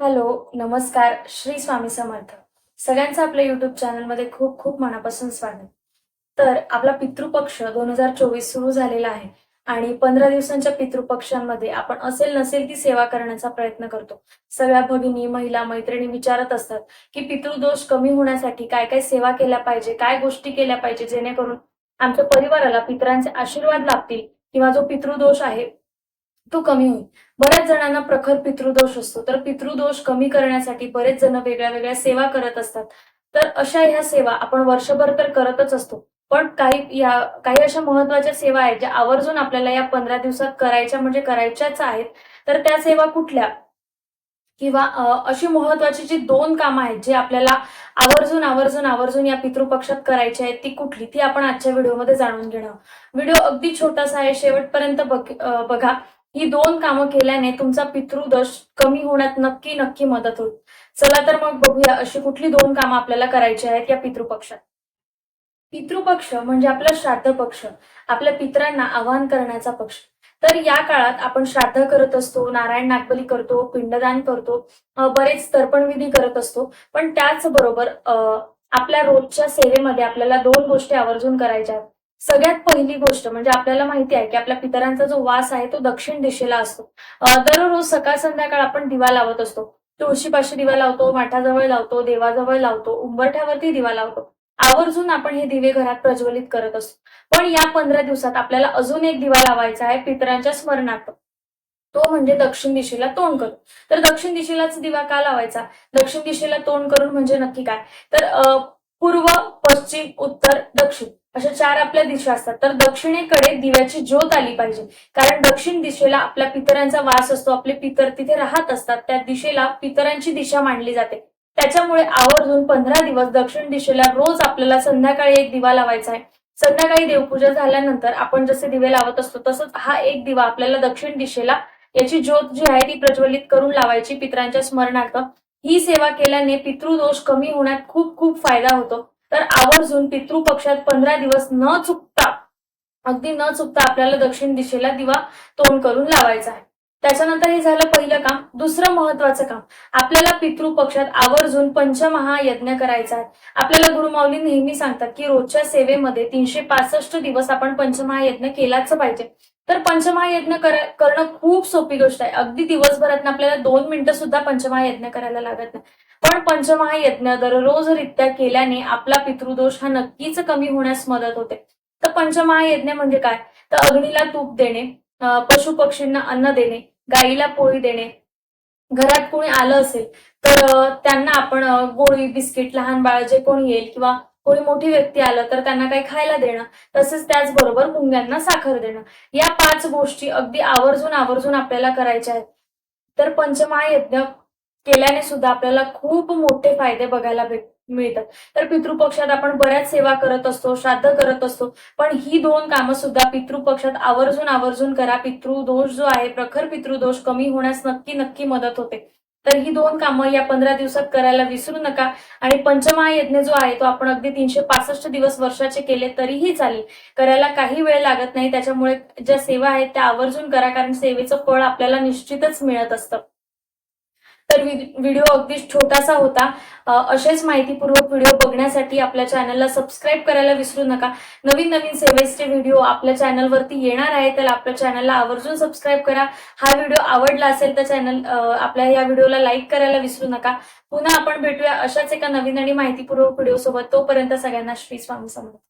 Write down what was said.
Hello नमस्कार श्री स्वामी समर्थ. सगळ्यांचं आपल्या युट्यूब चॅनलमध्ये खूप खूप मनापासून स्वागत. तर आपला पितृपक्ष दोन हजार चोवीस सुरू झालेला आहे आणि पंधरा दिवसांच्या पितृपक्षांमध्ये आपण असेल नसेल ती सेवा करण्याचा प्रयत्न करतो. सगळ्या भगिनी महिला मैत्रिणी विचारत असतात की पितृदोष कमी होण्यासाठी काय काय सेवा केल्या पाहिजे काय गोष्टी केल्या पाहिजे जेणेकरून आमच्या परिवाराला पितरांचे आशीर्वाद लाभतील किंवा जो पितृदोष आहे तो कमी होईल. बऱ्याच जणांना प्रखर पितृदोष असतो. तर पितृदोष कमी करण्यासाठी बरेच जण वेगळ्या वेगळ्या सेवा करत असतात. तर अशा ह्या सेवा आपण वर्षभर तर करतच असतो. पण काही या काही अशा महत्त्वाच्या सेवा आहेत ज्या आवर्जून आपल्याला या पंधरा दिवसात करायच्या म्हणजे करायच्याच आहेत. तर त्या सेवा कुठल्या? किंवा अशी महत्वाची जी दोन कामं आहेत जी आपल्याला आवर्जून आवर्जून आवर्जून या पितृपक्षात करायची आहेत ती कुठली? ती आपण आजच्या व्हिडिओमध्ये जाणून घेणार व्हिडिओ अगदी छोटासा आहे. शेवटपर्यंत बघ- बघा. ही दोन कामं केल्याने तुमचा पितृदोष कमी होण्यात नक्की नक्की मदत होईल. चला तर मग बघूया अशी कुठली दोन कामं आपल्याला करायची आहेत या पितृपक्षात. पितृपक्ष म्हणजे आपला श्राद्ध पक्ष आपल्या पितरांना आवाहन करण्याचा पक्ष. तर या काळात आपण श्राद्ध करत असतो नारायण नागबली करतो पिंडदान करतो बरेच तर्पणविधी करत असतो. पण त्याचबरोबर आपल्या रोजच्या सेवेमध्ये आपल्याला दोन गोष्टी आवर्जून करायच्या आहेत. सगळ्यात पहिली गोष्ट म्हणजे आपल्याला माहिती आहे की आपल्या पितरांचा जो वास आहे तो दक्षिण दिशेला असतो. दररोज सकाळ संध्याकाळ आपण दिवा लावत असतो. तुळशीपाशी दिवा लावतो माठाजवळ लावतो देवाजवळ लावतो उंबरठ्यावरती दिवा लावतो. आवर्जून आपण हे दिवे घरात प्रज्वलित करत असतो. पण या पंधरा दिवसात आपल्याला अजून एक दिवा लावायचा आहे पितरांच्या स्मरणार्थ. तो म्हणजे दक्षिण दिशेला तोंड करून. तर दक्षिण दिशेलाच दिवा का लावायचा? दक्षिण दिशेला तोंड करून म्हणजे नक्की काय? तर पूर्व पश्चिम उत्तर दक्षिण अशा चार आपल्या दिशा असतात. तर दक्षिणेकडे दिव्याची ज्योत आली पाहिजे. कारण दक्षिण दिशेला आपल्या पितरांचा वास असतो. आपले पितर तिथे राहत असतात. त्या दिशेला पितरांची दिशा मांडली जाते. त्याच्यामुळे आवर्जून पंधरा दिवस दक्षिण दिशेला रोज आपल्याला संध्याकाळी एक दिवा लावायचा आहे. संध्याकाळी देवपूजा झाल्यानंतर आपण जसे दिवे लावत असतो तसंच हा एक दिवा आपल्याला दक्षिण दिशेला याची ज्योत जी आहे ती प्रज्वलित करून लावायची पितरांच्या स्मरणार्थ. ही सेवा केल्याने पितृदोष कमी होण्यात खूप खूप फायदा होतो. तर आवर्जून पितृपक्षात पंधरा दिवस न चुकता अगदी न चुकता आपल्याला दक्षिण दिशेला दिवा तोंड करून लावायचा आहे. त्याच्यानंतर हे झालं पहिलं काम. दुसरं महत्वाचं काम. आपल्याला पितृपक्षात आवर्जून पंचमहायज्ञ करायचा आहे. आपल्याला गुरुमाऊली नेहमी सांगतात की रोजच्या सेवेमध्ये तीनशे पासष्ट दिवस आपण पंचमहायज्ञ केलाच पाहिजे. तर पंचमहायज्ञ करणं खूप सोपी गोष्ट आहे. अगदी दिवसभरात आपल्याला दोन मिनिटं सुद्धा पंचमहायज्ञ करायला लागत नाही. पण पंचमहायज्ञ दररोजरित्या केल्याने आपला पितृदोष हा नक्कीच कमी होण्यास मदत होते. तर पंचमहायज्ञ म्हणजे काय? तर अग्नीला तूप देणे पशु पक्षींना अन्न देणे गाईला पोळी देणे. घरात कोणी आलं असेल तर त्यांना आपण गोळी बिस्किट लहान बाळ जे कोणी येईल किंवा कोणी मोठी व्यक्ती आलं तर त्यांना काही खायला देणं तसेच त्याचबरोबर मुंग्यांना साखर देणं. या पाच गोष्टी अगदी आवर्जून आवर्जून आपल्याला करायच्या आहेत. तर पंचमहायज्ञ केल्याने सुद्धा आपल्याला खूप मोठे फायदे बघायला भेट मिळतात. तर पितृपक्षात आपण बऱ्याच सेवा करत असतो श्राद्ध करत असतो पण ही दोन कामं सुद्धा पितृपक्षात आवर्जून आवर्जून करा. पितृदोष जो आहे प्रखर पितृदोष कमी होण्यास नक्की नक्की मदत होते. तर ही दोन कामं या पंधरा दिवसात करायला विसरू नका. आणि पंचमहायज्ञ जो आहे तो आपण अगदी तीनशे पासष्ट दिवस वर्षाचे केले तरीही चालेल. करायला काही वेळ लागत नाही. त्याच्यामुळे ज्या सेवा आहेत त्या आवर्जून करा. कारण सेवेचं फळ आपल्याला निश्चितच मिळत असतं. तर व्हिडिओ अगदी छोटासा होता. असेच माहितीपूर्वक व्हिडिओ बघण्यासाठी आपल्या चॅनलला सबस्क्राईब करायला विसरू नका. नवीन नवीन सेवेसचे व्हिडिओ आपल्या चॅनलवरती येणार आहे तर आपल्या चॅनलला आवर्जून सबस्क्राईब करा. हा व्हिडिओ आवडला असेल तर चॅनल आपल्या या व्हिडिओला लाईक करायला विसरू नका. पुन्हा आपण भेटूया अशाच एका नवीन आणि माहितीपूर्वक व्हिडिओ सोबत. तोपर्यंत सगळ्यांना श्री स्वामी समर्थ.